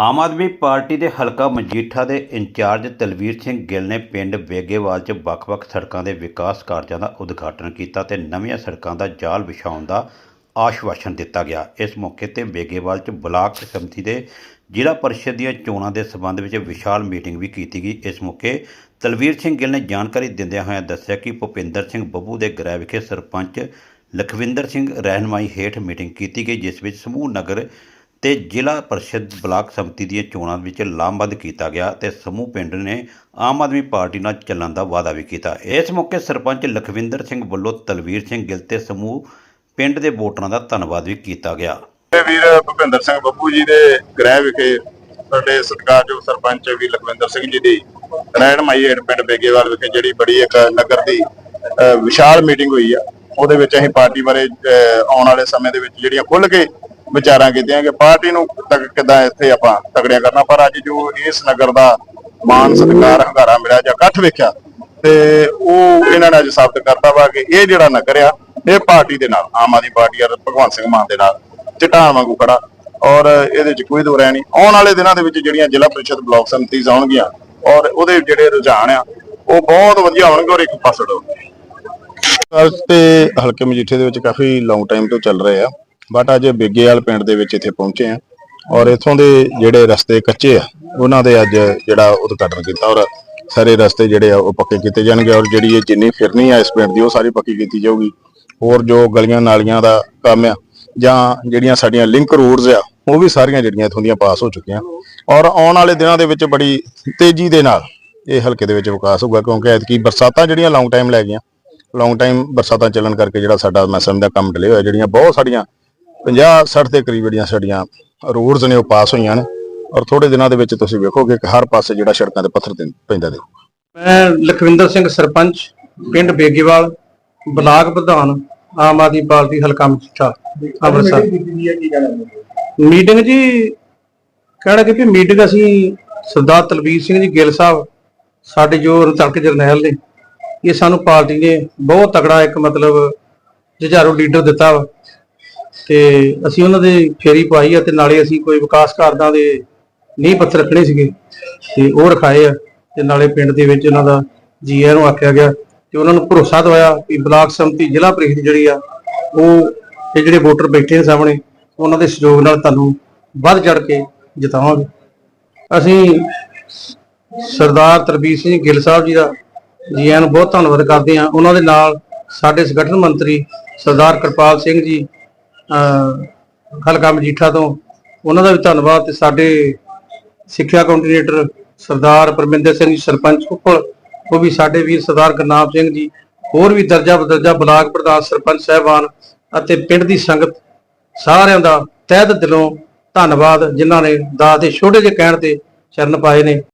Aam Aadmi party ਦੇ ਹਲਕਾ ਮਜੀਠਾ ਦੇ ਇੰਚਾਰਜ ਤਲਵੀਰ ਸਿੰਘ ਗਿੱਲ ਨੇ ਪਿੰਡ ਬੇਗੇਵਾਲ 'ਚ ਵੱਖ-ਵੱਖ ਸੜਕਾਂ ਦੇ ਵਿਕਾਸ ਕਾਰਜਾਂ ਦਾ ਉਦਘਾਟਨ ਕੀਤਾ ਤੇ ਨਵੀਆਂ ਸੜਕਾਂ ਦਾ ਜਾਲ ਵਿਛਾਉਣ ਦਾ ਆਸ਼ਵਾਸਨ ਦਿੱਤਾ ਗਿਆ। ਇਸ ਮੌਕੇ ਤੇ ਬੇਗੇਵਾਲ 'ਚ ਬਲਾਕ ਸਮਿਤੀ ਦੇ ਜ਼ਿਲ੍ਹਾ ਪਰਿਸ਼ਦ ਦੀਆਂ ਚੋਣਾਂ ਦੇ ਸਬੰਧ ਵਿੱਚ ਵਿਸ਼ਾਲ ਮੀਟਿੰਗ ਵੀ ਕੀਤੀ ਗਈ। ਇਸ ਮੌਕੇ ਤਲਵੀਰ ਸਿੰਘ ਗਿੱਲ ਨੇ ਜਾਣਕਾਰੀ ਦਿੰਦਿਆਂ ਹੋਇਆਂ ਦੱਸਿਆ ਕਿ ਭੁਪਿੰਦਰ ਸਿੰਘ ਬੱਬੂ ਦੇ ਗ੍ਰਹਿ ਵਿਖੇ ਸਰਪੰਚ ਲਖਵਿੰਦਰ ਸਿੰਘ ਰਹਿਨਮਾਈ ਹੇਠ ਮੀਟਿੰਗ ਕੀਤੀ ਗਈ, ਜਿਸ ਵਿੱਚ ਸਮੂਹ ਨਗਰ ਤੇ ਜ਼ਿਲ੍ਹਾ ਪਰਿਸ਼ਦ ਬਲਾਕ ਸਮਿਤੀ ਦੀਆਂ ਚੋਣਾਂ ਵਿੱਚ ਲਾਮਬੰਦ ਕੀਤਾ ਗਿਆ ਤੇ ਸਮੂਹ ਪਿੰਡ ਨੇ ਆਮ ਆਦਮੀ ਪਾਰਟੀ ਨਾਲ ਚੱਲਣ ਦਾ ਵਾਅਦਾ ਵੀ ਕੀਤਾ। ਇਸ ਮੌਕੇ ਸਰਪੰਚ ਲਖਵਿੰਦਰ ਸਿੰਘ ਵੱਲੋਂ ਤਲਵੀਰ ਸਿੰਘ ਗਿੱਲ ਤੇ ਸਮੂਹ ਪਿੰਡ ਦੇ ਵੋਟਰਾਂ ਦਾ ਧੰਨਵਾਦ ਵੀ ਕੀਤਾ ਗਿਆ। ਵੀਰ ਭੁਪਿੰਦਰ ਸਿੰਘ ਬੱਬੂ ਜੀ ਦੇ ਗ੍ਰਹਿ ਵਿਖੇ ਸਾਡੇ ਸਤਿਕਾਰਯੋਗ ਸਰਪੰਚ ਵੀ ਲਖਵਿੰਦਰ ਸਿੰਘ ਜੀ ਦੀ ਰਹਿਣ ਮਾਈ ਪਿੰਡ ਬੇਗੇਵਾਲ ਵਿਖੇ ਜਿਹੜੀ ਬੜੀ ਇੱਕ ਨਗਰ ਦੀ ਵਿਸ਼ਾਲ ਮੀਟਿੰਗ ਹੋਈ ਆ। ਉਹਦੇ ਵਿੱਚ ਅਸੀਂ ਪਾਰਟੀ ਬਾਰੇ ਆਉਣ ਵਾਲੇ ਸਮੇਂ ਦੇ ਵਿੱਚ ਜਿਹੜੀਆਂ ਖੁੱਲ ਕੇ ਵਿਚਾਰਾਂ ਕੀਤੀਆਂ ਕਿ ਪਾਰਟੀ ਨੂੰ ਤੱਕ ਕਿੱਦਾਂ ਇੱਥੇ ਆਪਾਂ ਤਗੜਿਆ ਕਰਨਾ। ਪਰ ਅੱਜ ਜੋ ਇਸ ਨਗਰ ਦਾ ਮਾਨ ਸਤਿਕਾਰ ਹੰਗਾਰਾ ਮਿਲਿਆ ਜਾਂ ਇਕੱਠ ਵੇਖਿਆ, ਤੇ ਉਹ ਇਹਨਾਂ ਨੇ ਅੱਜ ਸਾਬਤ ਕਰਤਾ ਵਾ ਕਿ ਇਹ ਜਿਹੜਾ ਨਗਰ ਆ, ਇਹ ਪਾਰਟੀ ਦੇ ਨਾਲ, ਆਮ ਆਦਮੀ ਪਾਰਟੀ ਔਰ ਭਗਵੰਤ ਸਿੰਘ ਮਾਨ ਦੇ ਨਾਲ, ਚਟਾਨ ਵਾਂਗੂ ਖੜਾ। ਔਰ ਇਹਦੇ ਚ ਕੋਈ ਦੋ ਰਹਿ ਨਹੀਂ। ਆਉਣ ਵਾਲੇ ਦਿਨਾਂ ਦੇ ਵਿੱਚ ਜਿਹੜੀਆਂ ਜ਼ਿਲ੍ਹਾ ਪ੍ਰੀਸ਼ਦ ਬਲਾਕ ਸੰਮਤੀ ਆਉਣਗੀਆਂ, ਔਰ ਉਹਦੇ ਜਿਹੜੇ ਰੁਝਾਨ ਆ, ਉਹ ਬਹੁਤ ਵਧੀਆ ਹੋਣਗੇ ਔਰ ਇੱਕ ਪਾਸੜ ਹੋਣਗੇ ਤੇ ਹਲਕੇ ਮਜੀਠੇ ਦੇ ਵਿੱਚ ਕਾਫੀ ਲੌਂਗ ਟਾਈਮ ਤੋਂ ਚੱਲ ਰਹੇ ਆ। ਬਟ ਅੱਜ ਬੇਗੇਵਾਲ ਪਿੰਡ ਦੇ ਵਿੱਚ ਇੱਥੇ ਪਹੁੰਚੇ ਆ ਔਰ ਇਥੋਂ ਦੇ ਜਿਹੜੇ ਰਸਤੇ ਕੱਚੇ ਆ, ਉਹਨਾਂ ਦੇ ਅੱਜ ਜਿਹੜਾ ਉਦਘਾਟਨ ਕੀਤਾ ਔਰ ਸਾਰੇ ਰਸਤੇ ਜਿਹੜੇ ਆ ਉਹ ਪੱਕੇ ਕੀਤੇ ਜਾਣਗੇ ਔਰ ਜਿਹੜੀ ਇਹ ਜਿੰਨੀ ਫਿਰਨੀ ਆ ਇਸ ਪਿੰਡ ਦੀ ਉਹ ਸਾਰੀ ਪੱਕੀ ਕੀਤੀ ਜਾਊਗੀ। ਹੋਰ ਜੋ ਗਲੀਆਂ ਨਾਲੀਆਂ ਦਾ ਕੰਮ ਆ ਜਾਂ ਜਿਹੜੀਆਂ ਸਾਡੀਆਂ ਲਿੰਕ ਰੋਡਸ ਆ, ਉਹ ਵੀ ਸਾਰੀਆਂ ਜਿਹੜੀਆਂ ਇਥੋਂ ਦੀਆਂ ਪਾਸ ਹੋ ਚੁੱਕੀਆਂ ਔਰ ਆਉਣ ਵਾਲੇ ਦਿਨਾਂ ਦੇ ਵਿੱਚ ਬੜੀ ਤੇਜ਼ੀ ਦੇ ਨਾਲ ਇਹ ਹਲਕੇ ਦੇ ਵਿੱਚ ਵਿਕਾਸ ਹੋਊਗਾ ਕਿਉਂਕਿ ਐਤਕੀ ਬਰਸਾਤਾਂ ਜਿਹੜੀਆਂ ਲੌਂਗ ਟਾਈਮ ਲੈ ਗਈਆਂ ਲੌਂਗ ਟਾਈਮ ਬਰਸਾਤਾਂ ਚੱਲਣ ਕਰਕੇ ਜਿਹੜਾ ਸਾਡਾ ਮੈਂ ਸਮਝਦਾ ਕੰਮ ਡਿਲੇ ਹੋਇਆ, ਜਿਹੜੀਆਂ ਬਹੁਤ ਸਾਰੀਆਂ 50 60 ਦੇ ਕਰੀਬ ਜਿਹੜੀਆਂ ਸਾਡੀਆਂ ਰੋਡਸ ਨੇ ਉਹ ਪਾਸ ਹੋਈਆਂ ਨੇ। ਔਰ ਥੋੜੇ ਦਿਨਾਂ ਦੇ ਵਿੱਚ ਤੁਸੀਂ ਵੇਖੋਗੇ ਕਿ ਹਰ ਪਾਸੇ ਜਿਹੜਾ ਸੜਕਾਂ ਤੇ ਪੱਥਰ ਪੈਂਦਾ ਦੇ ਮੈਂ ਲਖਵਿੰਦਰ ਸਿੰਘ ਸਰਪੰਚ, ਪਿੰਡ ਬੇਗੇਵਾਲ, ਬਲਾਕ ਪ੍ਰਧਾਨ, ਆਮ ਆਦਮੀ ਪਾਰਟੀ ਹਲਕਾ ਮਚੀਠਾ ਅੰਮ੍ਰਿਤਸਰ। ਮੀਟਿੰਗ ਜੀ, ਕਹਿਣਾ ਕਿ ਮੀਟਿੰਗ ਅਸੀਂ ਸਰਦਾਰ ਤਲਵੀਰ ਸਿੰਘ ਜੀ ਗਿੱਲ ਸਾਹਿਬ, ਸਾਡੇ ਜੋ ਤਲਕ ਜਰਨੈਲ ਨੇ, ਇਹ ਸਾਨੂੰ ਪਾਰਟੀ ਨੇ ਬਹੁਤ ਤਕੜਾ ਇੱਕ ਮਤਲਬ ਜੁਝਾਰੂ ਲੀਡਰ ਦਿੱਤਾ ਵਾ। ਤੇ ਅਸੀਂ ਉਹਨਾਂ ਦੇ ਫੇਰੀ ਪਾਈ ਆ ਤੇ ਨਾਲੇ ਅਸੀਂ ਕੋਈ ਵਿਕਾਸ ਕਾਰਜਾਂ ਦੇ ਨੀਂਹ ਪੱਥਰ ਰੱਖਣੇ ਸੀਗੇ ਤੇ ਉਹ ਰਖਾਏ ਆ ਤੇ ਨਾਲੇ ਪਿੰਡ ਦੇ ਵਿੱਚ ਉਹਨਾਂ ਦਾ ਜੀਆ ਨੂੰ ਆਖਿਆ ਗਿਆ ਤੇ ਉਹਨਾਂ ਨੂੰ ਭਰੋਸਾ ਦਵਾਇਆ ਕਿ ਬਲਾਕ ਸੰਮਤੀ ਜ਼ਿਲ੍ਹਾ ਪ੍ਰੀਸ਼ਦ ਜਿਹੜੀ ਆ, ਉਹ ਇਹ ਜਿਹੜੇ ਵੋਟਰ ਬੈਠੇ ਨੇ ਸਾਹਮਣੇ, ਉਹਨਾਂ ਦੇ ਸਹਿਯੋਗ ਨਾਲ ਤੁਹਾਨੂੰ ਵੱਧ ਚੜ ਕੇ ਜਿਤਾਵਾਂਗੇ। ਅਸੀਂ ਸਰਦਾਰ ਤਰਬੀਰ ਸਿੰਘ ਗਿੱਲ ਸਾਹਿਬ ਜੀ ਦਾ ਜੀ ਆਇਆਂ ਨੂੰ ਬਹੁਤ ਧੰਨਵਾਦ ਕਰਦੇ ਹਾਂ। ਉਹਨਾਂ ਦੇ ਨਾਲ ਸਾਡੇ ਸੰਗਠਨ ਮੰਤਰੀ ਸਰਦਾਰ ਕਿਰਪਾਲ ਸਿੰਘ ਜੀ ਹਲਕਾ ਮਜੀਠਾ ਤੋਂ। ਉਹਨਾਂ ਦਾ ਵੀ ਧੰਨਵਾਦ ਤੇ ਸਾਡੇ ਸਿੱਖਿਆ ਕੋਆਰਡੀਨੇਟਰ ਸਰਦਾਰ ਪਰਮਿੰਦਰ ਸਿੰਘ ਜੀ, ਸਰਪੰਚ ਕੁੱਪਲ ਉਹ ਵੀ ਸਾਡੇ ਵੀਰ ਸਰਦਾਰ ਗੁਰਨਾਮ ਸਿੰਘ ਜੀ, ਹੋਰ ਵੀ ਦਰਜਾ ਬਦਰਜਾ ਬਲਾਕ ਪ੍ਰਧਾਨ ਸਰਪੰਚ ਸਹਿਬਾਨ ਅਤੇ ਪਿੰਡ ਦੀ ਸੰਗਤ ਸਾਰਿਆਂ ਦਾ ਤਹਿ ਦਿਲੋਂ ਧੰਨਵਾਦ, ਜਿਨ੍ਹਾਂ ਨੇ ਦਾਸ ਦੇ ਛੋਟੇ ਜਿਹੇ ਕਹਿਣ ਤੇ ਚਰਨ ਪਾਏ ਨੇ।